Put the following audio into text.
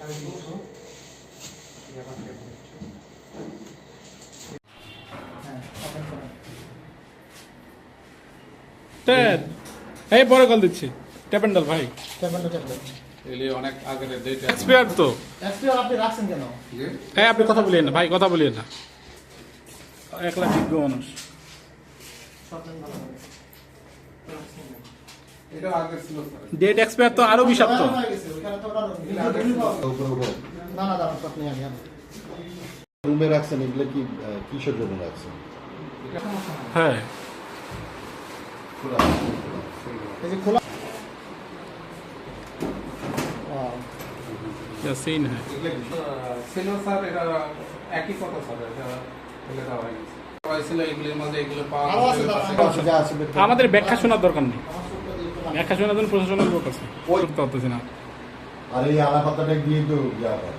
সাড়ে তিনশো হ্যাঁ এই পরে কল দিচ্ছি। ট্যাপেন্ডাল ভাই। অনেক আগের ডেট এক্সপায়ার তো। আপনি রাখছেন কেন? হ্যাঁ আপনি কথা বলিয়ে না ভাই কথা বলিয়ে না। এক লাখ বিজ্ঞ মানুষ ডেট এক্সপায়ার তো আরও বিষাক্ত। হয়ে গেছে, ওইখানে তো ওটা রুমে পাওয়া যায়। উপরে উপরে না না দাঁড়ান আপনি আগে আগে। রুমে রাখছেন এগুলো কি আহ, কিসের জন্য রাখছেন হ্যাঁ খোলা এই যে খোলা Wow. ये सीन है এগুলো কি ছিল স্যার এটা একই কথা স্যার এটা ফেলে দেওয়া হয়ে গেছে হয়েছিল এগুলির মধ্যে এগুলো পাওয়া আরো আছে গেছে, দাঁড়ান। পাশে- আছে, যা আছে বের করুন। আমাদের ব্যাখ্যা শোনার দরকার নেই আমার চোখটা দিয়ে একটু ব্যাখ্যা শোনার জন্য প্রশাসনের লোক আছে ওই- করতে পারতেছি না আর এই আলাপাতাটা দিয়ে তো ইয়া হয়?